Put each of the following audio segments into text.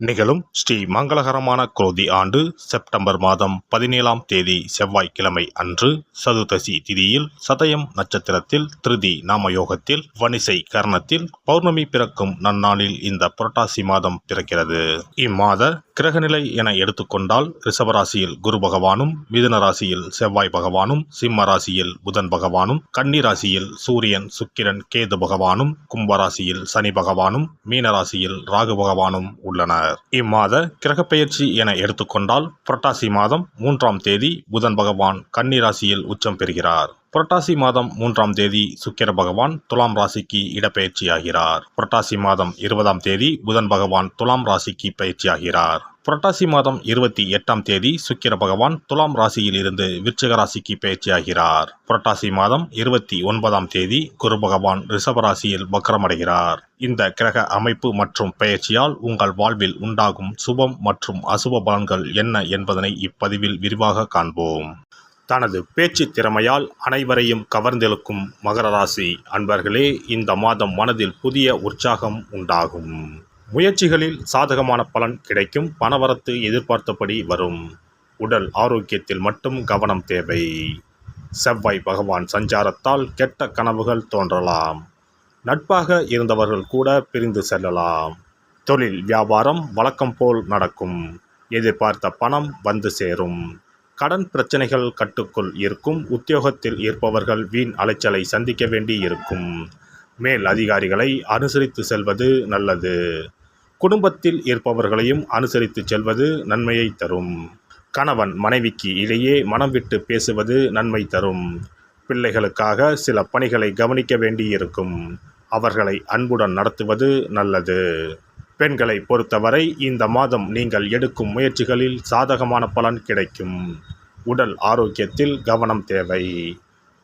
நிகழும் ஸ்ரீ மங்களகரமான குரோதி ஆண்டு செப்டம்பர் மாதம் பதினேழாம் தேதி செவ்வாய்க்கிழமை அன்று சதுர்தசி திதியில் சதயம் நட்சத்திரத்தில் திருதி நாமயோகத்தில் வனிசை கரணத்தில் பௌர்ணமி பிறக்கும் நன்னாளில் இந்த புரட்டாசி மாதம் பிறக்கிறது. இம்மாத கிரகநிலை என எடுத்துக்கொண்டால் ரிஷபராசியில் குரு பகவானும் மிதுன ராசியில் செவ்வாய் பகவானும் சிம்ம ராசியில் புதன் பகவானும் கன்னி ராசியில் சூரியன் சுக்கிரன் கேது பகவானும் கும்பராசியில் சனி பகவானும் மீன ராசியில் ராகு பகவானும் உள்ளனர். இம்மாத கிரகப்பெயர்ச்சி என எடுத்துக்கொண்டால் புரட்டாசி மாதம் மூன்றாம் தேதி புதன் பகவான் கன்னிராசியில் உச்சம் பெறுகிறார். புரட்டாசி மாதம் மூன்றாம் தேதி சுக்கிர பகவான் துலாம் ராசிக்கு இடப்பெயர்ச்சியாகிறார். புரட்டாசி மாதம் இருபதாம் தேதி புதன் பகவான் துலாம் ராசிக்கு பயிற்சியாகிறார். புரட்டாசி மாதம் இருபத்தி எட்டாம் தேதி சுக்கிர பகவான் துலாம் ராசியில் இருந்து விருச்சிக ராசிக்கு பயிற்சியாகிறார். புரட்டாசி மாதம் இருபத்தி ஒன்பதாம் தேதி குரு பகவான் ரிஷப ராசியில் வக்கரமடைகிறார். இந்த கிரக அமைப்பு மற்றும் பயிற்சியால் உங்கள் வாழ்வில் உண்டாகும் சுபம் மற்றும் அசுப பலன்கள் என்ன என்பதனை இப்பதிவில் விரிவாக காண்போம். தனது பேச்சு திறமையால் அனைவரையும் கவர்ந்தெழுக்கும் மகர ராசி அன்பர்களே இந்த மாதம் மனதில் புதிய உற்சாகம் உண்டாகும். முயற்சிகளில் சாதகமான பலன் கிடைக்கும் பணவரத்து எதிர்பார்த்தபடி வரும். உடல் ஆரோக்கியத்தில் மட்டும் கவனம் தேவை. செவ்வாய் பகவான் சஞ்சாரத்தால் கெட்ட கனவுகள் தோன்றலாம். நட்பாக இருந்தவர்கள் கூட பிரிந்து செல்லலாம். தொழில் வியாபாரம் வழக்கம் போல் நடக்கும். எதிர்பார்த்த பணம் வந்து சேரும். கடன் பிரச்சனைகள் கட்டுக்குள் இருக்கும். உத்தியோகத்தில் இருப்பவர்கள் வீண் அலைச்சலை சந்திக்க வேண்டி இருக்கும் மேல் அதிகாரிகளை அனுசரித்து செல்வது நல்லது. குடும்பத்தில் இருப்பவர்களையும் அனுசரித்து செல்வது நன்மையை தரும். கணவன் மனைவிக்கு இடையே மனம் விட்டு பேசுவது நன்மை தரும். பிள்ளைகளுக்காக சில பணிகளை கவனிக்க வேண்டியிருக்கும். அவர்களை அன்புடன் நடத்துவது நல்லது. பெண்களை பொறுத்தவரை இந்த மாதம் நீங்கள் எடுக்கும் முயற்சிகளில் சாதகமான பலன் கிடைக்கும். உடல் ஆரோக்கியத்தில் கவனம் தேவை.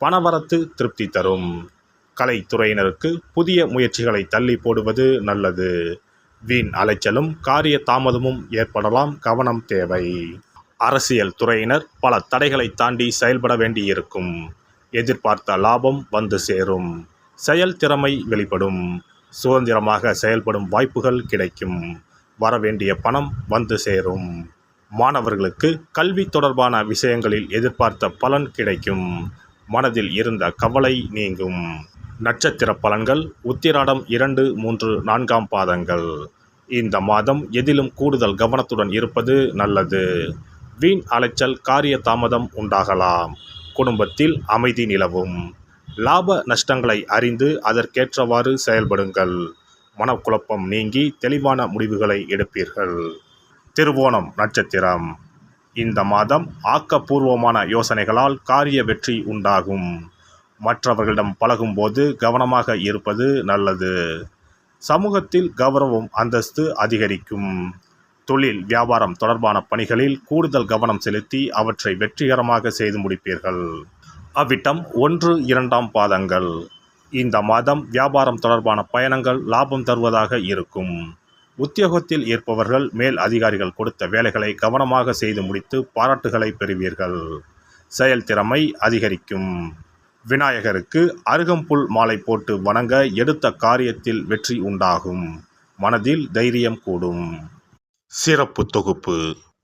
பணவரத்து திருப்தி தரும். கலைத்துறையினருக்கு புதிய முயற்சிகளை தள்ளி போடுவது நல்லது. வீண் அலைச்சலும் காரிய தாமதமும் ஏற்படலாம் கவனம் தேவை. அரசியல் துறையினர் பல தடைகளை தாண்டி செயல்பட வேண்டியிருக்கும். எதிர்பார்த்த லாபம் வந்து சேரும். செயல் திறமை வெளிப்படும். சுதந்திரமாக செயல்படும் வாய்ப்புகள் கிடைக்கும். வரவேண்டிய பணம் வந்து சேரும். மாணவர்களுக்கு கல்வி தொடர்பான விஷயங்களில் எதிர்பார்த்த பலன் கிடைக்கும். மனதில் இருந்த கவலை நீங்கும். நட்சத்திர பலன்கள் உத்திராடம் இரண்டு மூன்று நான்காம் பாதங்கள். இந்த மாதம் எதிலும் கூடுதல் கவனத்துடன் இருப்பது நல்லது. வீண் அலைச்சல் காரிய தாமதம் உண்டாகலாம். குடும்பத்தில் அமைதி நிலவும். லாப நஷ்டங்களை அறிந்து அதற்கேற்றவாறு செயல்படுங்கள். மனக்குழப்பம் நீங்கி தெளிவான முடிவுகளை எடுப்பீர்கள். திருவோணம் நட்சத்திரம். இந்த மாதம் ஆக்கப்பூர்வமான யோசனைகளால் காரிய வெற்றி உண்டாகும். மற்றவர்களிடம் பழகும்போது கவனமாக இருப்பது நல்லது. சமூகத்தில் கௌரவம் அந்தஸ்து அதிகரிக்கும். தொழில் வியாபாரம் தொடர்பான பணிகளில் கூடுதல் கவனம் செலுத்தி அவற்றை வெற்றிகரமாக செய்து முடிப்பீர்கள். அவ்விட்டம் ஒன்று இரண்டாம் பாதங்கள். இந்த மாதம் வியாபாரம் தொடர்பான பயணங்கள் லாபம் தருவதாக இருக்கும். உத்தியோகத்தில் இருப்பவர்கள் மேல் அதிகாரிகள் கொடுத்த வேலைகளை கவனமாக செய்து முடித்து பாராட்டுகளை பெறுவீர்கள். செயல்திறமை அதிகரிக்கும். விநாயகருக்கு அருகம்புல் மாலை போட்டு வணங்க எடுத்த காரியத்தில் வெற்றி உண்டாகும். மனதில் தைரியம் கூடும். சிறப்பு தொகுப்பு.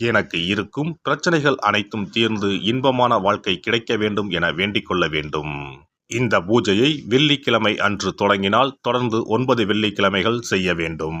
எனக்கு இருக்கும். பிரச்சனைகள் அனைத்தும் தீர்ந்து இன்பமான வாழ்க்கை கிடைக்க வேண்டும் என வேண்டிக்கொள்ள வேண்டும். இந்த பூஜையை வெள்ளிக்கிழமை அன்று தொடங்கினால் தொடர்ந்து ஒன்பது வெள்ளிக்கிழமைகள் செய்ய வேண்டும்.